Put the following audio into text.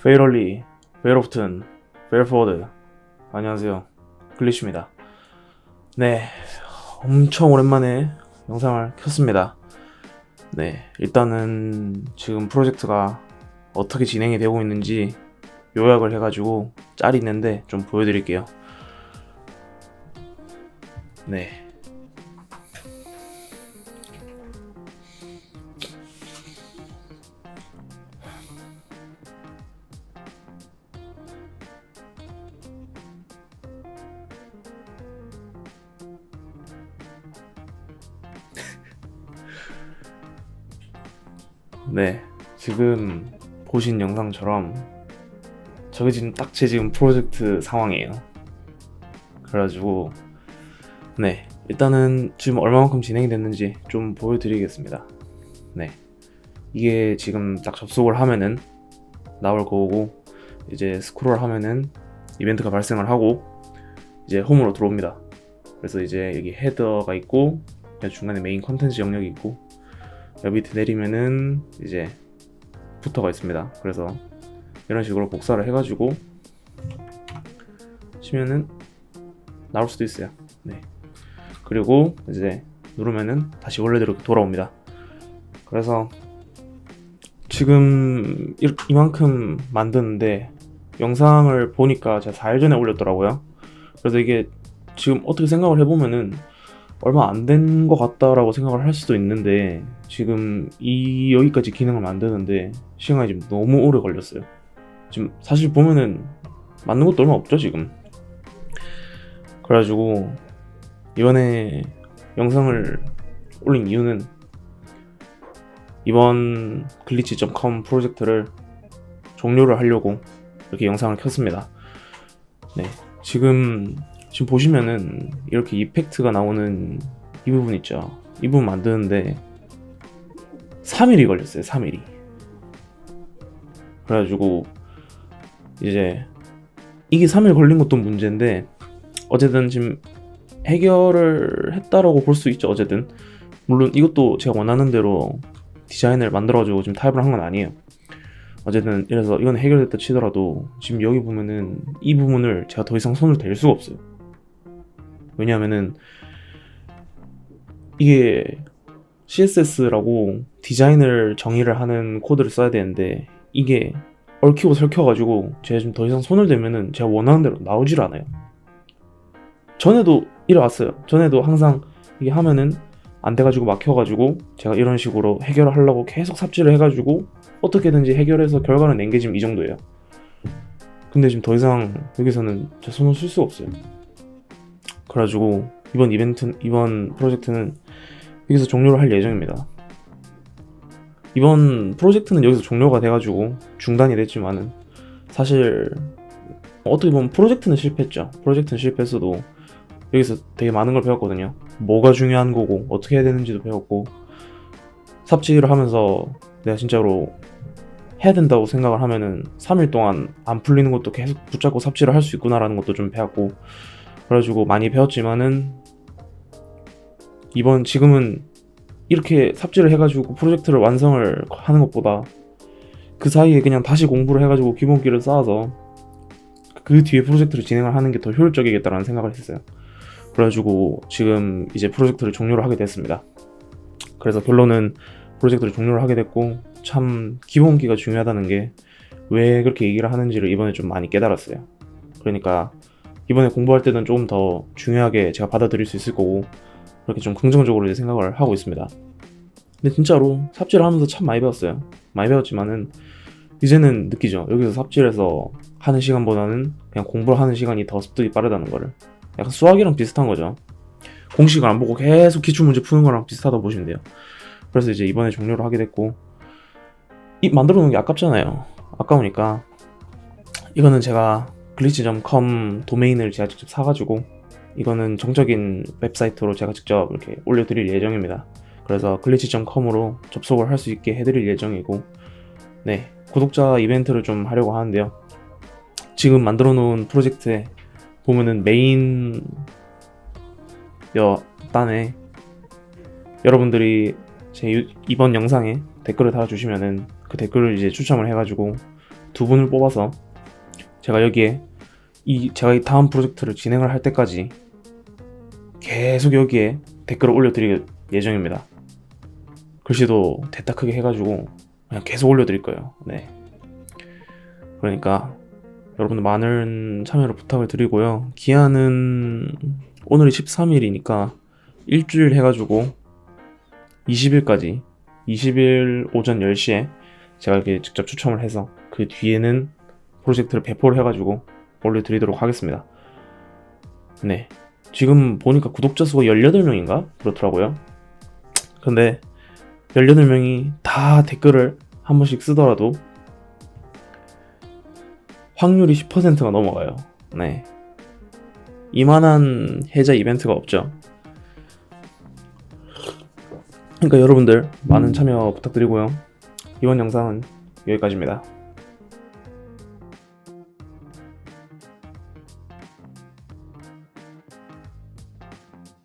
페이럴리, 베일오프튼, 베일포워드 안녕하세요. 글리쉬입니다. 네 엄청 오랜만에 영상을 켰습니다. 네 일단은 지금 프로젝트가 어떻게 진행이 되고 있는지 요약을 해가지고 짤이 있는데 좀 보여드릴게요. 네 네, 지금 보신 영상처럼 저게 지금 딱 제 지금 프로젝트 상황이에요. 그래가지고 네, 일단은 지금 얼마만큼 진행이 됐는지 좀 보여드리겠습니다. 네, 이게 지금 딱 접속을 하면은 나올 거고 이제 스크롤 하면은 이벤트가 발생을 하고 이제 홈으로 들어옵니다. 그래서 이제 여기 헤더가 있고 중간에 메인 컨텐츠 영역이 있고 여기 밑에 내리면은 이제 부터가 있습니다. 그래서 이런 식으로 복사를 해가지고 치면은 나올 수도 있어요. 네. 그리고 이제 누르면은 다시 원래대로 돌아옵니다. 그래서 지금 이- 이만큼 만드는데 영상을 보니까 제가 4일 전에 올렸더라고요. 그래서 이게 지금 어떻게 생각을 해보면은 얼마 안 된 것 같다라고 생각을 할 수도 있는데 지금 이 여기까지 기능을 만드는데 시간이 지금 너무 오래 걸렸어요. 지금 사실 보면은 맞는 것도 얼마 없죠 지금. 그래가지고 이번에 영상을 올린 이유는 이번 글리치.com 프로젝트를 종료를 하려고 이렇게 영상을 켰습니다. 네, 지금 지금 보시면은 이렇게 이펙트가 나오는 이 부분 있죠. 이 부분 만드는데 3일이 걸렸어요. 3일이. 그래가지고 이제 이게 3일 걸린 것도 문제인데 어쨌든 지금 해결을 했다라고 볼 수 있죠. 어쨌든 물론 이것도 제가 원하는 대로 디자인을 만들어가지고 지금 타입을 한 건 아니에요. 어쨌든 이래서 이건 해결됐다 치더라도 지금 여기 보면은 이 부분을 제가 더 이상 손을 댈 수가 없어요. 왜냐하면은 이게 CSS라고 디자인을 정의를 하는 코드를 써야 되는데 이게 얽히고 설켜가지고 제가 지금 더 이상 손을 대면은 제가 원하는 대로 나오질 않아요. 전에도 이래왔어요. 전에도 항상 이게 하면은 안 돼가지고 막혀가지고 제가 이런 식으로 해결을 하려고 계속 삽질을 해가지고 어떻게든지 해결해서 결과를 낸 게 지금 이 정도예요. 근데 지금 더 이상 여기서는 제 손을 쓸 수가 없어요. 그래가지고 이번 이벤트 이번 프로젝트는 여기서 종료를 할 예정입니다. 이번 프로젝트는 여기서 종료가 돼가지고 중단이 됐지만은 사실 어떻게 보면 프로젝트는 실패했죠. 프로젝트는 실패했어도 여기서 되게 많은 걸 배웠거든요. 뭐가 중요한 거고 어떻게 해야 되는지도 배웠고 삽질을 하면서 내가 진짜로 해야 된다고 생각을 하면은 3일 동안 안 풀리는 것도 계속 붙잡고 삽질을 할 수 있구나라는 것도 좀 배웠고 그래가지고 많이 배웠지만은 이번 지금은 이렇게 삽질을 해가지고 프로젝트를 완성을 하는 것보다 그 사이에 그냥 다시 공부를 해가지고 기본기를 쌓아서 그 뒤에 프로젝트를 진행을 하는 게 더 효율적이겠다라는 생각을 했어요. 그래가지고 지금 이제 프로젝트를 종료를 하게 됐습니다. 그래서 결론은 프로젝트를 종료를 하게 됐고 참 기본기가 중요하다는 게 왜 그렇게 얘기를 하는지를 이번에 좀 많이 깨달았어요. 그러니까 이번에 공부할 때는 조금 더 중요하게 제가 받아들일 수 있을 거고 그렇게 좀 긍정적으로 생각을 하고 있습니다. 근데 진짜로 삽질을 하면서 참 많이 배웠어요. 많이 배웠지만은 이제는 느끼죠. 여기서 삽질해서 하는 시간보다는 그냥 공부를 하는 시간이 더 습득이 빠르다는 거를. 약간 수학이랑 비슷한 거죠. 공식을 안 보고 계속 기출 문제 푸는 거랑 비슷하다고 보시면 돼요. 그래서 이제 이번에 종료를 하게 됐고 이 만들어 놓은 게 아깝잖아요. 아까우니까 이거는 제가 글리치.com 도메인을 제가 직접 사가지고 이거는 정적인 웹사이트로 제가 직접 이렇게 올려드릴 예정입니다. 그래서 글리치.com으로 접속을 할 수 있게 해드릴 예정이고 네 구독자 이벤트를 좀 하려고 하는데요. 지금 만들어 놓은 프로젝트에 보면은 메인 여 단에 여러분들이 제 유- 이번 영상에 댓글을 달아주시면은 그 댓글을 이제 추첨을 해가지고 두 분을 뽑아서 제가 여기에 이 제가 이 다음 프로젝트를 진행을 할 때까지 계속 여기에 댓글을 올려드릴 예정입니다. 글씨도 대따 크게 해가지고 그냥 계속 올려드릴 거예요. 네. 그러니까 여러분들 많은 참여를 부탁을 드리고요. 기한은 오늘이 13일이니까 일주일 해가지고 20일까지 20일 오전 10시에 제가 이렇게 직접 추첨을 해서 그 뒤에는 프로젝트를 배포를 해가지고 올려드리도록 하겠습니다. 네. 지금 보니까 구독자 수가 18명인가? 그렇더라고요. 근데 18명이 다 댓글을 한 번씩 쓰더라도 확률이 10%가 넘어가요. 네. 이만한 해자 이벤트가 없죠. 그러니까 여러분들 많은 참여 부탁드리고요. 이번 영상은 여기까지입니다.